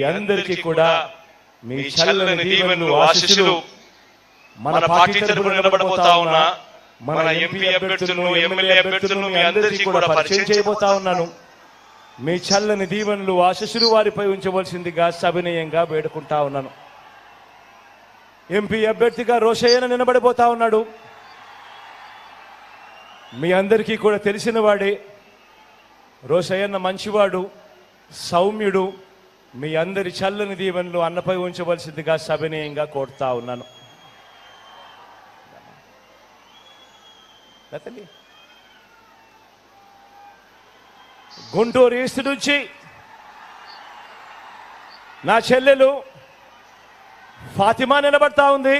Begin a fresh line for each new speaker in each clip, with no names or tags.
మీ అందరికీ కూడా మీ చల్లని దీవెనలు ఆశీస్సులు మన పార్టీ తరపున నిలబడబోతా ఉన్నా మన ఎంపీ అభ్యర్థులను ఎమ్మెల్యే అభ్యర్థులను మీ అందరికీ కూడా పరిచయం చేయబోతా ఉన్నాను. మీ చల్లని దీవెనలు ఆశీస్సులు వారిపై ఉంచవలసిందిగా సవినయంగా వేడుకుంటా ఉన్నాను. ఎంపీ అభ్యర్థిగా రోషయ్యన నిలబడిపోతా ఉన్నాడు. మీ అందరికీ కూడా తెలిసిన వాడే రోషయ్యన్న మంచివాడు సౌమ్యుడు మీ అందరి చల్లని దీవెనలు అన్నపై ఉంచవలసిందిగా సవినయంగా కోరుతా ఉన్నాను. గుంటూరు ఈస్ట్ నుంచి నా చెల్లెలు ఫాతిమా నిలబడతా ఉంది.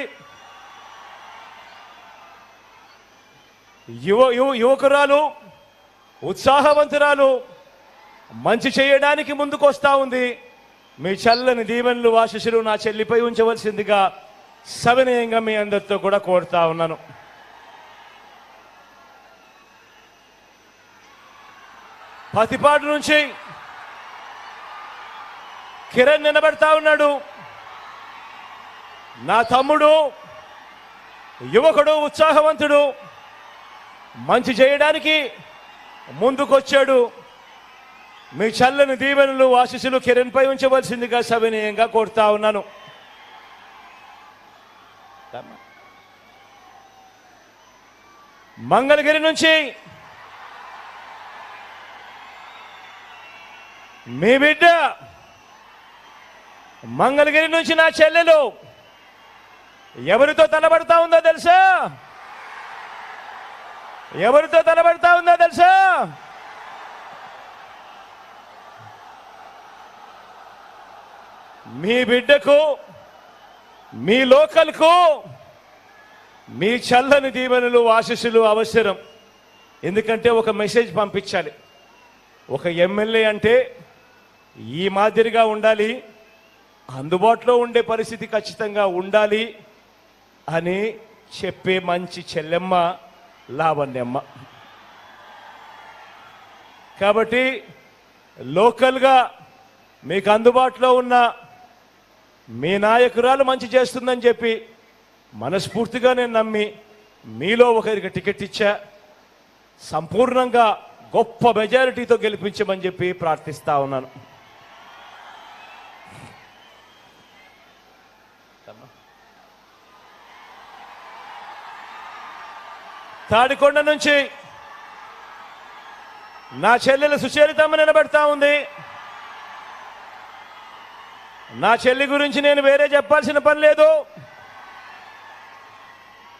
యువ యువ యువకురాలు ఉత్సాహవంతురాలు మంచి చేయడానికి ముందుకు వస్తూ ఉంది. మీ చల్లని దీవెనలు ఆశీస్సులు నా చెల్లిపై ఉంచవలసిందిగా సవినయంగా మీ అందరితో కూడా కోరుతా ఉన్నాను. పతిపాటు నుంచి కిరణ్ నిలబెడతా ఉన్నాడు. నా తమ్ముడు యువకుడు ఉత్సాహవంతుడు మంచి చేయడానికి ముందుకొచ్చాడు. మీ చల్లని దీవెనలు ఆశీస్సులు కిరణ్పై ఉంచవలసిందిగా సవినీయంగా కోరుతా ఉన్నాను. మంగళగిరి నుంచి మీ బిడ్డ మంగళగిరి నుంచి నా చెల్లెలు ఎవరితో తలబడతా ఉందో తెలుసా? ఎవరితో తలబడతా ఉందో తెలుసా? మీ బిడ్డకు మీ లోకల్కు మీ చల్లని దీవెనలు ఆశీస్సులు అవసరం. ఎందుకంటే ఒక మెసేజ్ పంపించాలి. ఒక ఎమ్మెల్యే అంటే ఈ మాదిరిగా ఉండాలి అందుబాటులో ఉండే పరిస్థితి ఖచ్చితంగా ఉండాలి అని చెప్పే మంచి చెల్లెమ్మ లావణ్యమ్మ. కాబట్టి లోకల్గా మీకు అందుబాటులో ఉన్న మీ నాయకురాలు మంచి చేస్తుందని చెప్పి మనస్ఫూర్తిగా నేను నమ్మి మీలో ఒకరికి టికెట్ ఇచ్చా. సంపూర్ణంగా గొప్ప మెజారిటీతో గెలిపించమని చెప్పి ప్రార్థిస్తా ఉన్నాను. తాడికొండ నుంచి నా చెల్లెలు సుచరితమ్మ నిలబెడతా ఉంది. నా చెల్లి గురించి నేను వేరే చెప్పాల్సిన పని లేదు.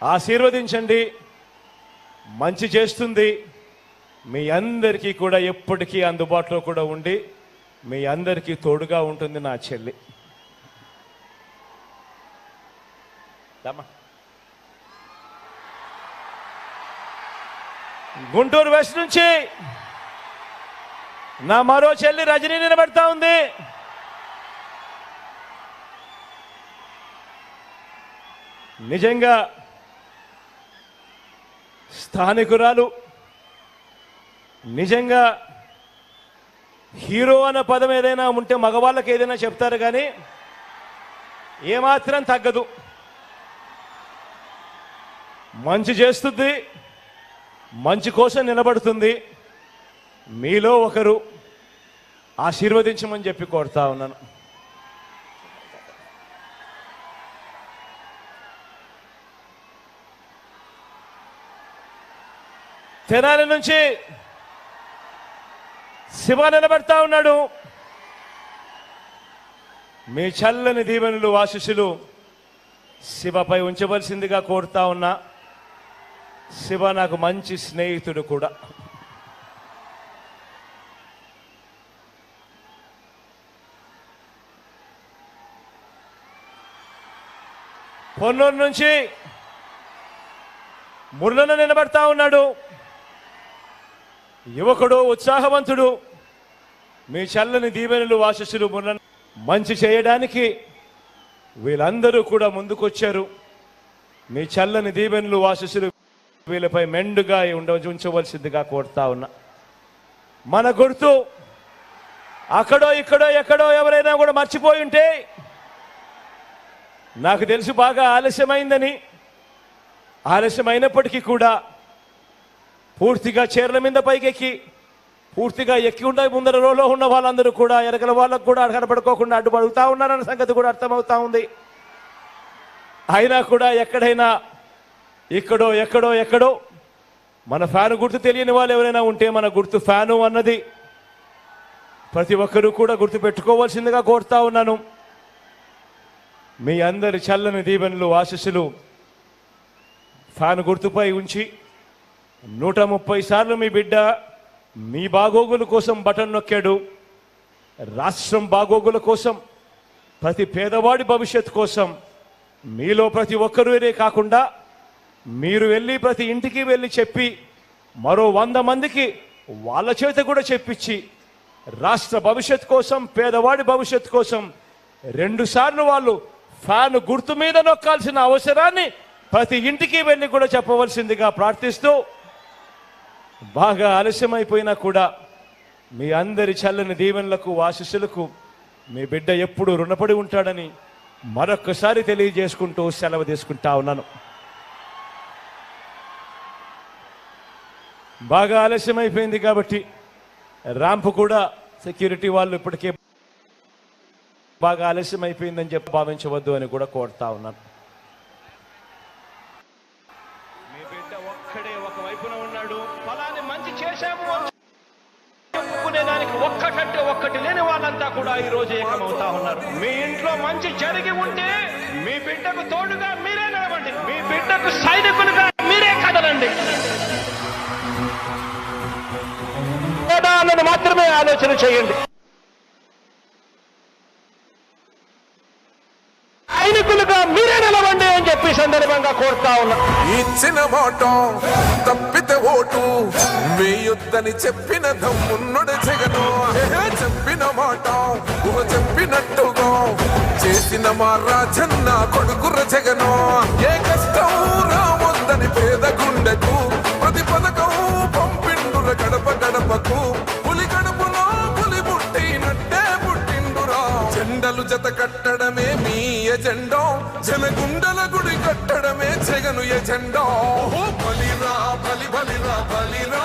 ఆశీర్వదించండి. మంచి చేస్తుంది. మీ అందరికీ కూడా ఎప్పటికీ అందుబాటులో కూడా ఉండి మీ అందరికీ తోడుగా ఉంటుంది నా చెల్లి. గుంటూరు వెస్ట్ నుంచి నా మరో చెల్లి రజనీ నిలబెడతా ఉంది. నిజంగా స్థానికురాలు నిజంగా హీరో అన్న పదం ఏదైనా ఉంటే మగవాళ్ళకి ఏదైనా చెప్తారు కానీ ఏమాత్రం తగ్గదు. మంచి చేస్తుంది మంచి కోసం నిలబడుతుంది. మీలో ఒకరు ఆశీర్వదించమని చెప్పి కోరుతా ఉన్నాను. తెనాలి నుంచి శివ నిలబడతా ఉన్నాడు. మీ చల్లని దీవెనులు ఆశీస్సులు శివపై ఉంచవలసిందిగా కోరుతా ఉన్నా. శివ నాకు మంచి స్నేహితుడు కూడా. పొన్నూరు నుంచి మురళన నిలబడతా ఉన్నాడు. యువకుడు ఉత్సాహవంతుడు మీ చల్లని దీవెనలు ఆశస్సులు మున్న మంచి చేయడానికి వీళ్ళందరూ కూడా ముందుకొచ్చారు. మీ చల్లని దీవెనలు ఆశస్సులు వీళ్ళపై మెండుగా ఉండ ఉంచవలసిందిగా కోరుతా ఉన్నా. మన గుర్తు అక్కడో ఇక్కడో ఎక్కడో ఎవరైనా కూడా మర్చిపోయి ఉంటే నాకు తెలుసు బాగా ఆలస్యమైందని. ఆలస్యమైనప్పటికీ కూడా పూర్తిగా చీరల మీద పైకెక్కి పూర్తిగా ఎక్కి ఉండ ముందర రోలో ఉన్న వాళ్ళందరూ కూడా ఎరగల వాళ్ళకు కూడా కనపడుకోకుండా అడ్డుపడుతూ ఉన్నారన్న సంగతి కూడా అర్థమవుతా ఉంది. అయినా కూడా ఎక్కడైనా ఇక్కడో ఎక్కడో ఎక్కడో మన ఫ్యాన్ గుర్తు తెలియని వాళ్ళు ఎవరైనా ఉంటే మన గుర్తు ఫ్యాను అన్నది ప్రతి ఒక్కరూ కూడా గుర్తు పెట్టుకోవాల్సిందిగా కోరుతా ఉన్నాను. మీ అందరి చల్లని దీవెనలు ఆశస్సులు ఫ్యాన్ గుర్తుపై ఉంచి నూట ముప్పై సార్లు మీ బిడ్డ మీ బాగోగుల కోసం బటన్ నొక్కాడు. రాష్ట్రం బాగోగుల కోసం ప్రతి పేదవాడి భవిష్యత్ కోసం మీలో ప్రతి ఒక్కరూనే కాకుండా మీరు వెళ్ళి ప్రతి ఇంటికి వెళ్ళి చెప్పి మరో వంద మందికి వాళ్ళ చేత కూడా చెప్పించి రాష్ట్ర భవిష్యత్ కోసం పేదవాడి భవిష్యత్ కోసం రెండుసార్లు వాళ్ళు ఫ్యాన్ గుర్తు మీద నొక్కాల్సిన అవసరాన్ని ప్రతి ఇంటికి వెళ్ళి కూడా చెప్పవలసిందిగా ప్రార్థిస్తూ బాగా ఆలస్యమైపోయినా కూడా మీ అందరి చల్లని దీవెనలకు ఆశీస్సులకు మీ బిడ్డ ఎప్పుడు రుణపడి ఉంటాడని మరొక్కసారి తెలియజేసుకుంటూ సెలవు తీసుకుంటా ఉన్నాను. బాగా ఆలస్యమైపోయింది కాబట్టి ర్యాంప్ కూడా సెక్యూరిటీ వాళ్ళు ఇప్పటికే బాగా ఆలస్యం అయిపోయిందని చెప్పి భావించవద్దు అని కూడా కోరుతా ఉన్నాను. ఒక్కటంటే ఒక్కటి లేని వాళ్ళంతా కూడా ఈ రోజు ఏకమవుతా ఉన్నారు. మీ ఇంట్లో మంచి జరిగి ఉంటే మీ బిడ్డకు తోడుగా మీరే నిలవండి మీ బిడ్డకు సైనికులుగా మీరే కదలండి. మాత్రమే ఆలోచన చేయండి సైనికులుగా మీరే నిలవండి అని చెప్పి సందర్భంగా కోరుతా ఉన్నా.
ఇచ్చిన మాట తప్పితే ఓటు వేయొద్దని చెప్పిన దమ్మున్నడు జగను. చెప్పిన మాట చెప్పినట్టుగా. చేసిన మా రాజన్న కొడుకుర జగను. ఏ కష్టం రావద్దని పేద గుండెకు ప్రతి పథకం పంపిండుర గడప గడపకు. పులి గడపలో పులి పుట్టినట్టే పుట్టిండురా. జెండలు జత కట్టడమే మీ ఎజెండా. జనగుండల గుడి కట్టడమే జగను ఎజెండా. బలిరా బలి బలిరా. బలిరా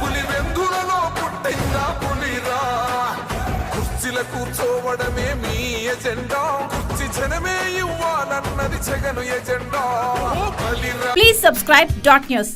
పులి వెందులలో పుట్టిందా పులిరా. కుర్చీల కూర్చోవడమే మీ ఎజెండా. కుర్చీ జనమే ఇవ్వాలన్నది జగను ఎజెండా. ప్లీజ్ బలిరా.
Dot news.